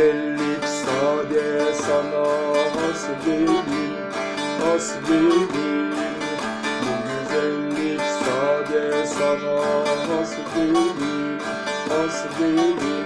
güzellik sade sana has gelin has gelin Bu güzellik sade sana has gelin has gelin